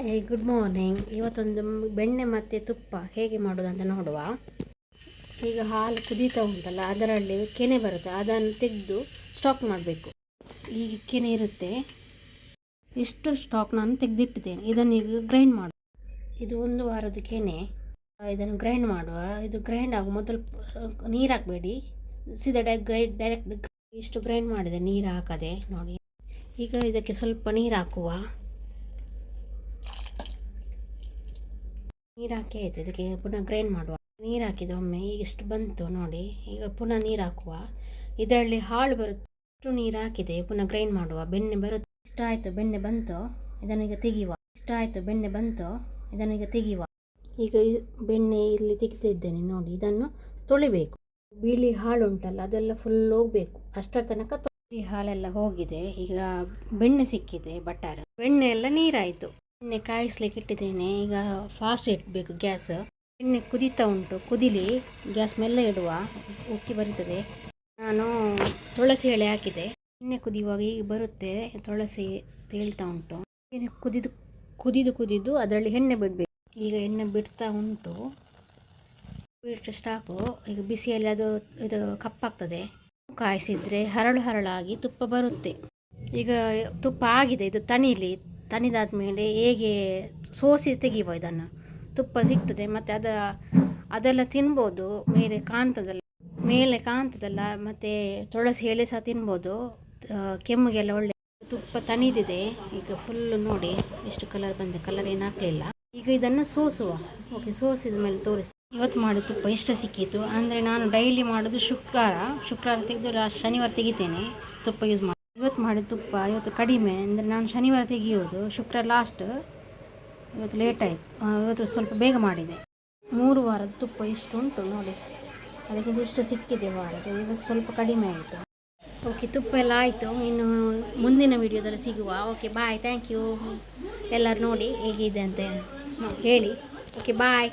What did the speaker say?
Hi good morning ಇವತ್ತೊಂದು ಬೆಣ್ಣೆ ಮತ್ತು ತುಪ್ಪ ಹೇಗೆ ಮಾಡೋದಂತ ನೋಡುವ. ಈಗ ಹಾಲು ಕುದೀತಾ ಉಂಟಲ್ಲ, ಅದರಲ್ಲಿ ಕೆನೆ ಬರುತ್ತೆ, ಅದನ್ನು ತೆಗೆದು ಸ್ಟಾಕ್ ಮಾಡಬೇಕು. ಈಗ ಕೆನೆ ಇರುತ್ತೆ. ಇಷ್ಟು ಸ್ಟಾಕ್ ನಾನು ತೆಗೆದಿಟ್ಟಿದ್ದೇನೆ. ಇದನ್ನು ಈಗ ಗ್ರೈಂಡ್ ಮಾಡು. ಇದು ಒಂದು ವಾರದ ಕೆನೆ. ಇದನ್ನು ಗ್ರೈಂಡ್ ಮಾಡುವ. ಇದು ಗ್ರೈಂಡ್ ಆಗುವ ಮೊದಲು ನೀರು ಹಾಕಬೇಡಿ. ಸೀದಾ ಡೈ ಗ್ರೈಂಡ್ ಡೈರೆಕ್ಟ್ ಇಷ್ಟು ಗ್ರೈಂಡ್ ಮಾಡಿದೆ ನೀರು ಹಾಕದೆ ನೋಡಿ. ಈಗ ಇದಕ್ಕೆ ಸ್ವಲ್ಪ ನೀರು ಹಾಕುವ. ನೀರು ಹಾಕಿ ಆಯ್ತು ಇದಕ್ಕೆ ಪುನಃ ಗ್ರೈಂಡ್ ಮಾಡುವ. ನೀರು ಹಾಕಿದ ಒಮ್ಮೆ ಈಗ ಇಷ್ಟು ಬಂತು ನೋಡಿ, ಈಗ ಪುನಃ ನೀರು ಹಾಕುವ. ಇದರಲ್ಲಿ ಹಾಳು ಬರುತ್ತೆ. ಇಷ್ಟು ನೀರು ಹಾಕಿದೆ, ಪುನಃ ಗ್ರೈಂಡ್ ಮಾಡುವ. ಬೆಣ್ಣೆ ಬರುತ್ತೆ. ಇಷ್ಟ ಆಯಿತು? ಬೆಣ್ಣೆ ಬಂತು? ಇದನ್ನು ಈಗ ತೆಗೆಯುವ. ಇಷ್ಟ ಆಯಿತು? ಬೆಣ್ಣೆ ಬಂತು? ಇದನ್ನು ಈಗ ತೆಗೆಯುವ. ಈಗ ಬೆಣ್ಣೆ ಇಲ್ಲಿ ತೆಗಿತಿದ್ದೇನೆ ನೋಡಿ, ಇದನ್ನು ತೊಳಿಬೇಕು. ಬಿಳಿ ಹಾಳು ಉಂಟಲ್ಲ, ಅದೆಲ್ಲ ಫುಲ್ ಹೋಗಬೇಕು. ಅಷ್ಟರ ತನಕ ತೊಳಿ. ಹಾಳೆಲ್ಲ ಹೋಗಿದೆ. ಈಗ ಬೆಣ್ಣೆ ಸಿಕ್ಕಿದೆ ಬಟ್ಟಾರ ಬೆಣ್ಣೆ ಎಲ್ಲ ನೀರಾಯಿತು. ಎಣ್ಣೆ ಕಾಯಿಸ್ಲಿಕ್ಕೆ ಇಟ್ಟಿದ್ದೇನೆ. ಈಗ ಫಾಸ್ಟ್ ಇಡಬೇಕು ಗ್ಯಾಸ್. ಎಣ್ಣೆ ಕುದೀತಾ ಉಂಟು. ಕುದಿಲಿ ಗ್ಯಾಸ್ ಮೆಲ್ಲ ಇಡುವ. ಉಕ್ಕಿ ಬರುತ್ತದೆ. ನಾನು ತುಳಸಿ ಎಳೆ ಹಾಕಿದೆ. ಎಣ್ಣೆ ಕುದಿಯುವಾಗ ಈಗ ಬರುತ್ತೆ. ತುಳಸಿ ತೇಳ್ತಾ ಉಂಟು. ಕುದಿದು ಕುದಿದು ಕುದಿದು ಅದರಲ್ಲಿ ಎಣ್ಣೆ ಬಿಡಬೇಕು. ಈಗ ಎಣ್ಣೆ ಬಿಡ್ತಾ ಉಂಟು. ಬಿಟ್ಟರೆ ಸ್ಟಾಕು ಈಗ ಬಿಸಿಯಲ್ಲಿ ಅದು, ಇದು ಕಪ್ಪಾಗ್ತದೆ. ಕಾಯಿಸಿದರೆ ಹರಳು ಹರಳಾಗಿ ತುಪ್ಪ ಬರುತ್ತೆ. ಈಗ ತುಪ್ಪ ಆಗಿದೆ. ಇದು ತಣಿಲಿ. ತಣಿದಾದ ಮೇಲೆ ಹೇಗೆ ಸೋಸಿ ತೆಗಿಯುವ ಇದನ್ನು? ತುಪ್ಪ ಸಿಗ್ತದೆ, ಮತ್ತು ಅದ, ಅದೆಲ್ಲ ತಿನ್ಬೋದು, ಮೇಲೆ ಕಾಣ್ತದಲ್ಲ ಮೇಲೆ ಕಾಣ್ತದಲ್ಲ ಮತ್ತು ತುಳಸಿ ಎಲೆ ಸಹ ತಿನ್ಬೋದು ಕೆಮ್ಮಿಗೆಲ್ಲ ಒಳ್ಳೆ ತುಪ್ಪ ತಣಿದಿದೆ. ಈಗ ಫುಲ್ಲು ನೋಡಿ ಎಷ್ಟು ಕಲರ್ ಬಂದಿದೆ ಕಲರ್ ಏನು ಹಾಕಲಿಲ್ಲ. ಈಗ ಇದನ್ನು ಸೋಸುವ. ಓಕೆ ಸೋಸಿದ ಮೇಲೆ ತೋರಿಸ್ತೀನಿ. ಇವತ್ತು ಮಾಡಿದ ತುಪ್ಪ ಇಷ್ಟ ಸಿಕ್ಕಿತು ಅಂದರೆ ನಾನು ಡೈಲಿ ಮಾಡೋದು ಶುಕ್ರವಾರ. ಶುಕ್ರವಾರ ತೆಗೆದು ಲಾಸ್ಟ್ ಶನಿವಾರ ತೆಗಿತೇನೆ. ತುಪ್ಪ ಯೂಸ್ ಮಾಡಿ ಇವತ್ತು ಮಾಡಿದ ತುಪ್ಪ ಇವತ್ತು ಕಡಿಮೆ, ಅಂದರೆ ನಾನು ಶನಿವಾರ ತೆಗೆಯೋದು ಶುಕ್ರ ಲಾಸ್ಟ್ ಇವತ್ತು ಲೇಟ್ ಆಯಿತು. ಇವತ್ತು ಸ್ವಲ್ಪ ಬೇಗ ಮಾಡಿದೆ. ಮೂರು ವಾರದ ತುಪ್ಪ ಇಷ್ಟು ಉಂಟು ನೋಡಿ. ಅದಕ್ಕಿಂತ ಇಷ್ಟು ಸಿಕ್ಕಿದೆ ಮಾಡಿದೆ. ಇವತ್ತು ಸ್ವಲ್ಪ ಕಡಿಮೆ ಆಯಿತು. ಓಕೆ ತುಪ್ಪ ಎಲ್ಲ ಆಯಿತು. ಇನ್ನು ಮುಂದಿನ ವೀಡಿಯೋದಲ್ಲಿ ಸಿಗುವ. ಓಕೆ ಬಾಯ್ ಥ್ಯಾಂಕ್ ಯು ಎಲ್ಲರೂ ನೋಡಿ ಹೇಗಿದೆ ಅಂತ ಹೇಳಿ. Okay bye